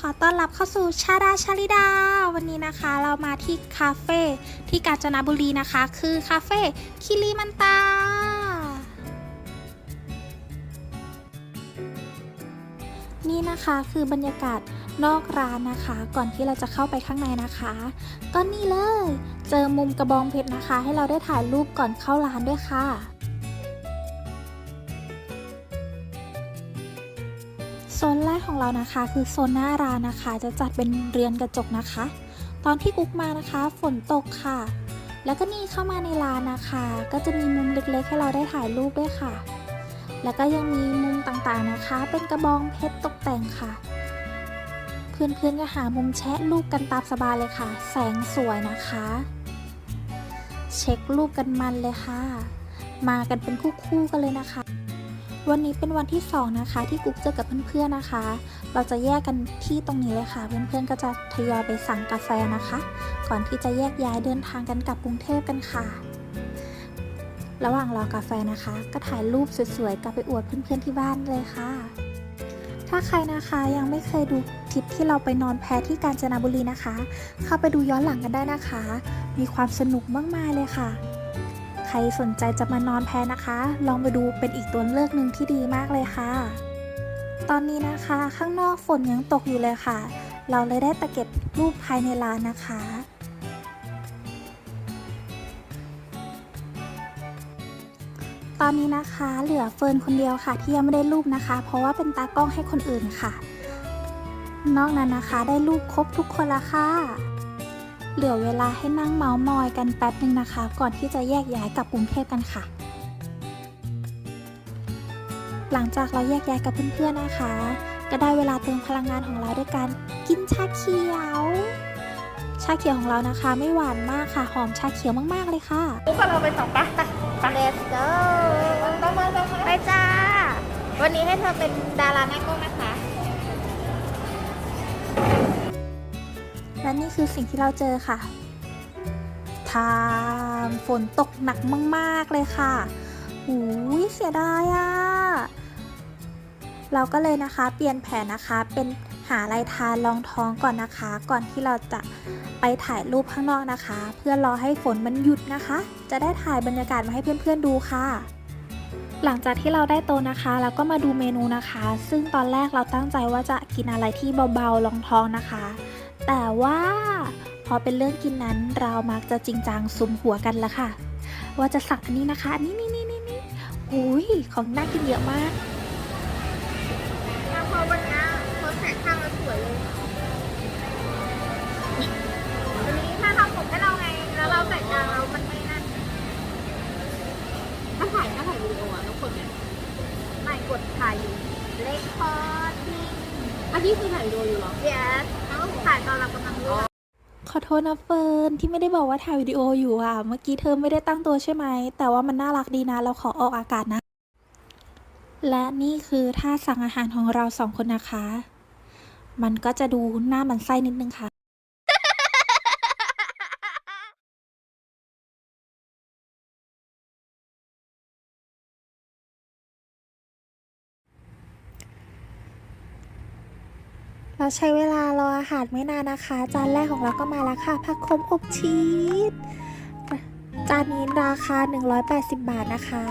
ขอต้อนรับเข้าสู่ชาดาชาลิดา วันนี้นะคะเรามาที่คาเฟ่ที่กาญจนบุรีนะคะ คือคาเฟ่คิริมันตา นี่นะคะคือบรรยากาศนอกร้านนะคะ ก่อนที่เราจะเข้าไปข้างในนะคะ ก็นี่เลย เจอมุมกระบองเพชรนะคะ ให้เราได้ถ่ายรูปก่อนเข้าร้านด้วยค่ะ โซนแรกของเรานะคะ คือโซนหน้าร้านนะคะ จะจัดเป็นเรือนกระจกนะคะ ตอนที่กุ๊กมานะคะฝนตกค่ะ แล้วก็นี่เข้ามาในร้านนะคะ ก็จะมีมุมเล็กๆ ให้เราได้ถ่ายรูปด้วยค่ะ แล้วก็ยังมีมุมต่างๆนะคะ เป็นกระบองเพชรตกแต่งค่ะ เพื่อนๆก็หามุมแชะรูปกันตามสบายเลยค่ะ แสงสวยนะคะ เช็ครูปกันมันเลยค่ะ มากันเป็นคู่ๆกันเลยนะคะ วันนี้เป็นวันที่สองนะคะ ที่กุ๊กเจอกับเพื่อนๆนะคะ เราจะแยกกันที่ตรงนี้เลยค่ะ เพื่อนๆก็จะทยอยไปสั่งกาแฟนะคะ ก่อนที่จะแยกย้ายเดินทางกันกลับกรุงเทพกันค่ะ ระหว่างรอกาแฟนะคะ ก็ถ่ายรูปสวยๆกลับไปอวดเพื่อนๆที่บ้านเลยค่ะ ถ้าใครนะคะยังไม่เคยดูทริปที่เราไปนอนแพที่กาญจนบุรีนะคะ เข้าไปดูย้อนหลังกันได้นะคะ มีความสนุกมากมายเลยค่ะ ใครสนใจจะมานอนแพนะคะ ลองไปดูเป็นอีกตัวเลือกหนึ่งที่ดีมากเลยค่ะ ตอนนี้นะคะข้างนอกฝนยังตกอยู่เลยค่ะ เราเลยได้ตะเก็บรูปภายในร้านนะคะตอนนี้นะคะเหลือเฟิร์นคนเดียวค่ะ ที่ยังไม่ได้รูปนะคะ เพราะว่าเป็นตากล้องให้คนอื่นค่ะ นอกนั้นนะคะได้รูปครบทุกคนละค่ะ เหลือเวลาให้นั่งเมาส์มอยกันแป๊บนึงนะคะ ก่อนที่จะแยกย้ายกลับกรุงเทพกันค่ะ หลังจากเราแยกย้ายกับเพื่อนๆนะคะ ก็ได้เวลาเติมพลังงานของเราด้วยการกินชาเขียว ชาเขียวของเรานะคะ ไม่หวานมากค่ะ หอมชาเขียวมากๆเลยค่ะปุ๊บเราไปสองปะไปไป Let's go ต้องมาต้องมาไปจ้า วันนี้ให้เธอเป็นดาราหน้ากล้อง และนี่คือสิ่งที่เราเจอค่ะทามฝนตกหนักมาก ๆ เลยค่ะหูยเสียดายอะเราก็เลยนะคะ เปลี่ยนแผนนะคะ เป็นหาอะไรทานรองท้องก่อนนะคะ ก่อนที่เราจะไปถ่ายรูปข้างนอกนะคะ เพื่อรอให้ฝนมันหยุดนะคะ จะได้ถ่ายบรรยากาศมาให้เพื่อนๆดูค่ะ หลังจากที่เราได้โตนะคะเราก็มาดูเมนูนะคะ ซึ่งตอนแรกเราตั้งใจว่าจะกินอะไรที่เบาๆรองท้องนะคะ แต่ว่าพอเป็นเรื่องกินนั้นเรามักจะจริงจังสุมหัวกันละค่ะ ว่าจะสั่งอันนี้นะคะอันนี่นี่นี่นี่นี่อุ้ยของน่ากินเยอะมากพอวันนี้คนแสงข้างเราสวยเลยวันนี้ถ้าทำผมให้เราไง แล้วเราใส่กลางเรามันไม่นั่นถ้าถ่ายถ้าถ่ายวิดีโออะทุกคนเนี่ยไม่กดถ่ายอยู่เลคคอร์ดิ้งอันนี้คือถ่ายวิดีโออยู่เหรอ yes แล้วก็ถ่าย ตอนเรากำลังรู้ขอโทษนะเฟิร์นที่ไม่ได้บอกว่าถ่ายวิดีโออยู่อะ เมื่อกี้เธอไม่ได้ตั้งตัวใช่ไหม แต่ว่ามันน่ารักดีนะ เราขอออกอากาศนะ และนี่คือท่าสั่งอาหารของเราสองคนนะคะ มันก็จะดูหน้ามันไส้นิดนึงค่ะ เราใช้เวลารออาหารไม่นานนะคะ จานแรกของเราก็มาแล้วค่ะผักขมอบชีสจานนี้ราคา 180 บาทนะคะ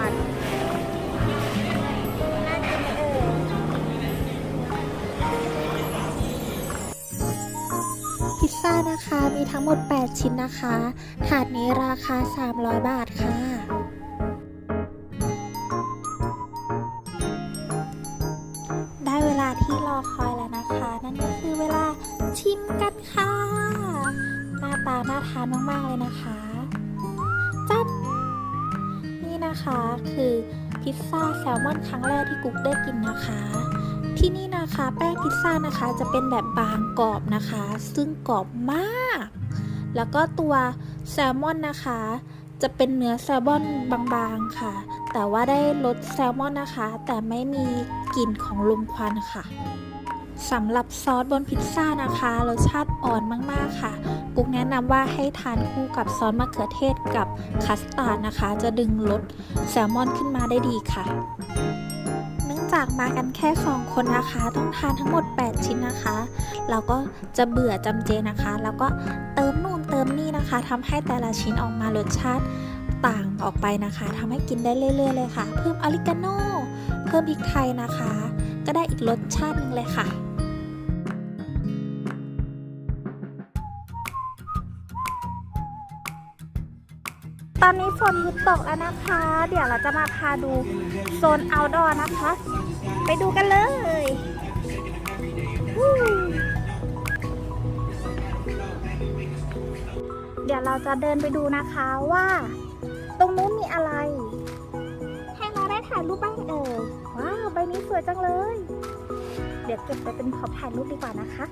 วันน่ากินไหมเอ่ยพิซซ่านะคะมีทั้งหมด 8 ชิ้นนะคะ ถาดนี้ราคา 300 บาทค่ะ ได้เวลาที่รอคอยแล้วนะคะ นั่นก็คือเวลาชิมกันค่ะ หน้าตาน่าทานมาก ๆ เลยนะคะ นะคะ คือพิซซ่าแซลมอนครั้งแรกที่กุ๊กได้กินนะคะ ที่นี่นะคะแป้งพิซซ่านะคะจะเป็นแบบบางกรอบนะคะ ซึ่งกรอบมาก แล้วก็ตัวแซลมอนนะคะ จะเป็นเนื้อแซลมอนบางๆค่ะ แต่ว่าได้รสแซลมอนนะคะ แต่ไม่มีกลิ่นของลมควันค่ะ สำหรับซอสบนพิซซ่านะคะรสชาติอ่อนมากๆค่ะ กุ๊กแนะนำว่าให้ทานคู่กับซอสมะเขือเทศกับคัสตาร์ดนะคะ จะดึงรสแซลมอนขึ้นมาได้ดีค่ะ เนื่องจากมากันแค่ 2 คนนะคะ ต้องทานทั้งหมด 8 ชิ้นนะคะ เราก็จะเบื่อจำเจนะคะ แล้วก็เติมนู่นเติมนี่นะคะทำให้แต่ละชิ้นออกมารสชาติต่างออกไปนะคะทำให้กินได้เรื่อยๆเลยค่ะ เพิ่มออริกาโน่เพิ่มพริกไทยนะคะ ก็ได้อีกรสชาติหนึ่งเลยค่ะ ตอนนี้ฝนหยุดตกแล้วนะคะ เดี๋ยวเราจะมาพาดูโซน outdoor นะคะ ไปดูกันเลยเดี๋ยวเราจะเดินไปดูนะคะว่า ตรงนู้นมีอะไร ให้เราได้ถ่ายรูปบ้างเอ่ยว้าวใบนี้สวยจังเลย เดี๋ยวเก็บไปเป็นขอบถ่ายรูปดีกว่านะคะ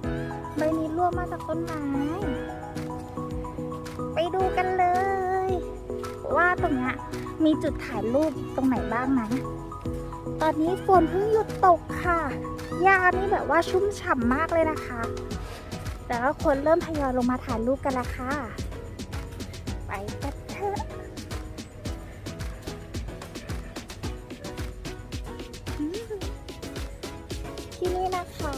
ใบนี้ร่วงมาจากต้นไม้ ไปดูกันเลย รงเนี้ยมีจุดถ่ายรูปตรงไหนบ้างนะ ตอนนี้ฝนเพิ่งหยุดตกค่ะหญ้านี่แบบว่าชุ่มฉ่ำมากเลยนะคะ แต่ว่าคนเริ่มทยอยลงมาถ่ายรูปกันแล้วค่ะ ไปกันเถอะที่นี่นะคะ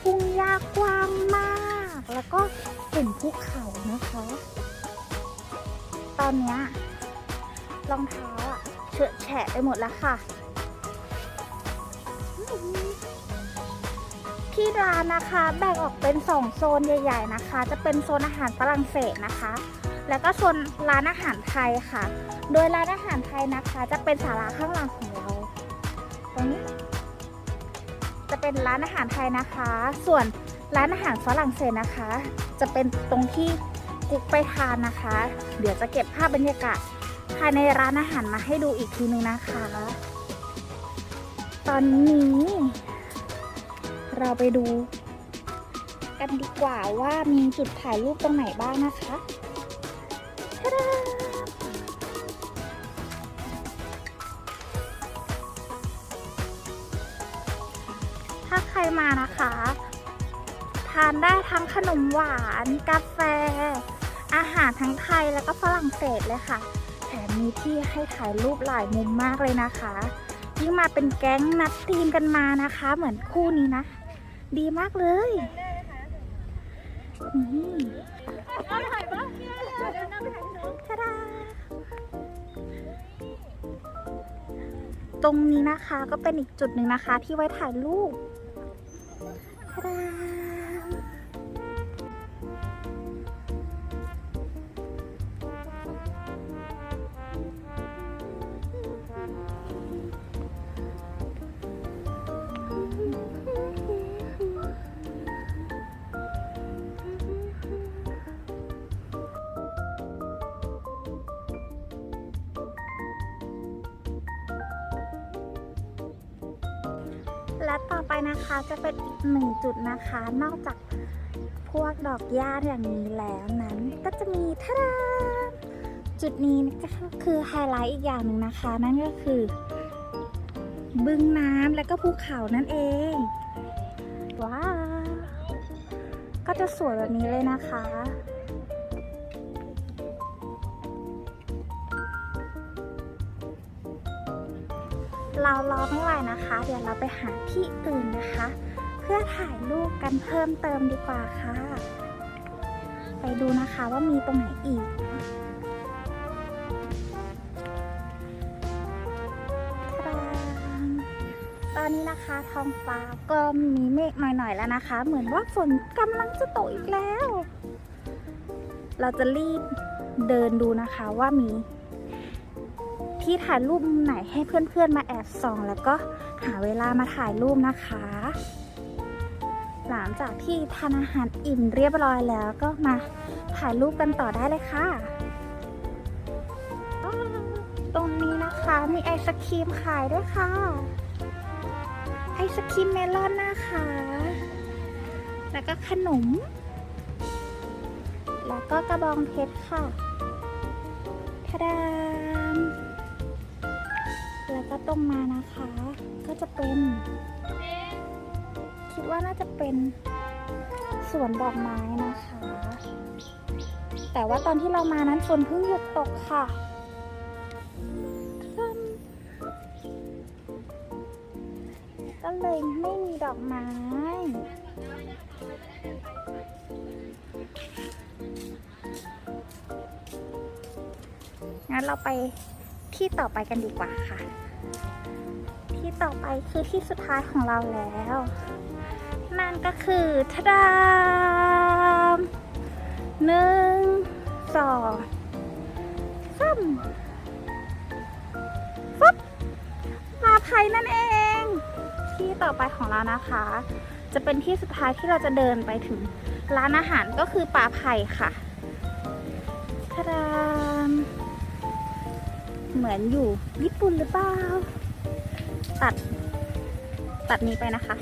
ทุ่งหญ้ากว้างมาก แล้วก็เห็นภูเขานะคะ ตอนเนี้ยรองเท้าอะเฉอะแฉะไปหมดแล้วค่ะ ที่ร้านนะคะแบ่งออกเป็นสองโซนใหญ่ ๆนะคะ จะเป็นโซนอาหารฝรั่งเศสนะคะ แล้วก็โซนร้านอาหารไทยค่ะ โดยร้านอาหารไทยนะคะ จะเป็นศาลาข้างหลังของเราตรงนี้จะเป็นร้านอาหารไทยนะคะ ส่วนร้านอาหารฝรั่งเศสนะคะ จะเป็นตรงที่ กุ๊กไปทานนะคะ เดี๋ยวจะเก็บภาพบรรยากาศภายในร้านอาหารมาให้ดูอีกทีนึงนะคะ ตอนนี้ เราไปดูกันดีกว่าว่ามีจุดถ่ายรูปตรงไหนบ้างนะคะถ้าใครมานะคะ ทานได้ทั้งขนมหวาน กาแฟ อาหารทั้งไทยแล้วก็ฝรั่งเศสเลยค่ะ แถมมีที่ให้ถ่ายรูปหลายมุมมากเลยนะคะ ยิ่งมาเป็นแก๊งนัดทีมกันมานะคะ เหมือนคู่นี้นะ ดีมากเลยนี่ทะดาตรงนี้นะคะก็เป็นอีกจุดหนึ่งนะคะที่ไว้ถ่ายรูปทะดา และต่อไปนะคะจะเป็นอีกหนึ่งจุดนะคะ นอกจากพวกดอกหญ้าอย่างนี้แล้วนั้น ก็จะมีทะดาจุดนี้ก็คือไฮไลท์อีกอย่างหนึ่งนะคะ นั่นก็คือ บึงน้ำและก็ภูเขานั่นเอง ว้าว ก็จะสวยแบบนี้เลยนะคะ รอไม่ไหวนะคะ เดี๋ยวเราไปหาที่อื่นนะคะ เพื่อถ่ายรูปกันเพิ่มเติมดีกว่าค่ะ ไปดูนะคะว่ามีตรงไหนอีกตอนนี้นะคะท้องฟ้าก็มีเมฆหน่อยๆแล้วนะคะ เหมือนว่าฝนกำลังจะตกอีกแล้ว เราจะรีบเดินดูนะคะว่ามี ที่ถ่ายรูปมุมไหนให้เพื่อนๆมาแอบส่อง แล้วก็หาเวลามาถ่ายรูปนะคะ หลังจากที่ทานอาหารอิ่มเรียบร้อยแล้วก็มาถ่ายรูปกันต่อได้เลยค่ะ ตรงนี้นะคะมีไอศครีมขายด้วยค่ะ ไอศครีมเมลอนนะคะ แล้วก็ขนม แล้วก็กระบองเพชรค่ะทะดา แล้วก็ตรงมานะคะ ก็จะเป็น คิดว่าน่าจะเป็นสวนดอกไม้นะคะ แต่ว่าตอนที่เรามานั้นฝนเพิ่งหยุดตกค่ะก็เลยไม่มีดอกไม้ งั้นเราไป ที่ต่อไปกันดีกว่าค่ะ ที่ต่อไปคือที่สุดท้ายของเราแล้ว นั่นก็คือทดามหนึ่งสองสามฟับปลาไผ่นั่นเอง ที่ต่อไปของเรานะคะ จะเป็นที่สุดท้ายที่เราจะเดินไปถึงร้านอาหารก็คือปลาไผ่ค่ะทดาม เหมือนอยู่ญี่ปุ่นหรือเปล่า ตัด ตัดนี้ไปนะคะ